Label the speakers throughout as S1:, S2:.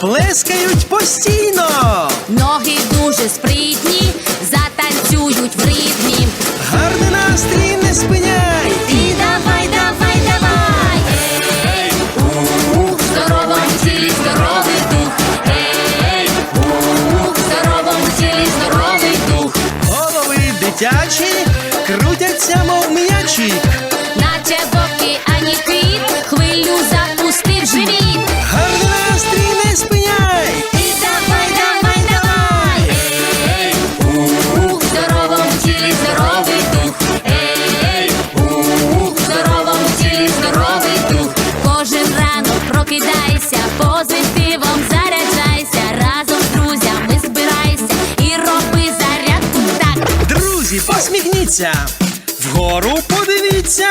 S1: плескають постійно.
S2: Ноги дуже спритні, затанцюють в ритмі.
S1: Гарний настрій не спиняй.
S2: І давай, давай, давай. Ей, у, в здоровому тілі здоровий дух. Ей, у, в здоровому тілі здоровий дух.
S1: Голови дитячі крутяться, мов м'ячі. Посміхніться. Вгору подивіться.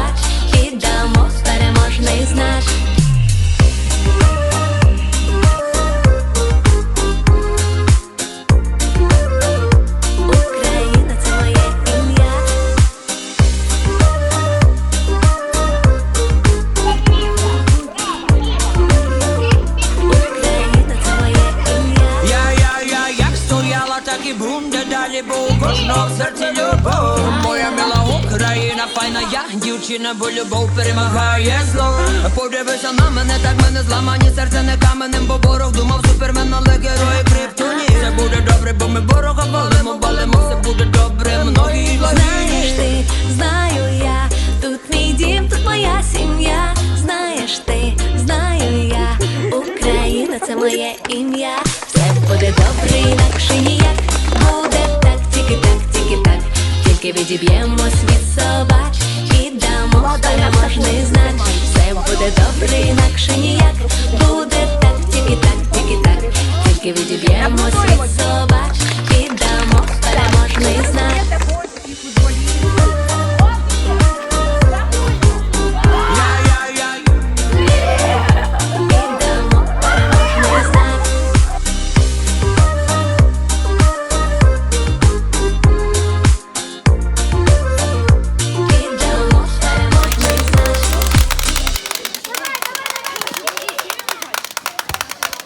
S3: так і далі, у кожного в серці любов. Моя мила Україна, файна я, дівчина, бо любов перемагає зло. Подивися на мене, так мене зламані серце не каменем, бо ворог думав супермен, але герої криптоні. Все буде добре, бо ми ворога валимо, валимо, все буде добре, многі
S4: Знаєш ти, знаю я, тут мій дім, тут моя сім'я. Знаєш ти, знаю я, Україна це моє ім'я. Все буде добре, інакше ніяк. Буде так, тільки так, тільки так. Тільки відіб'ємо світ собач і дамо переможний знак. Все буде добре, інакше ніяк. Буде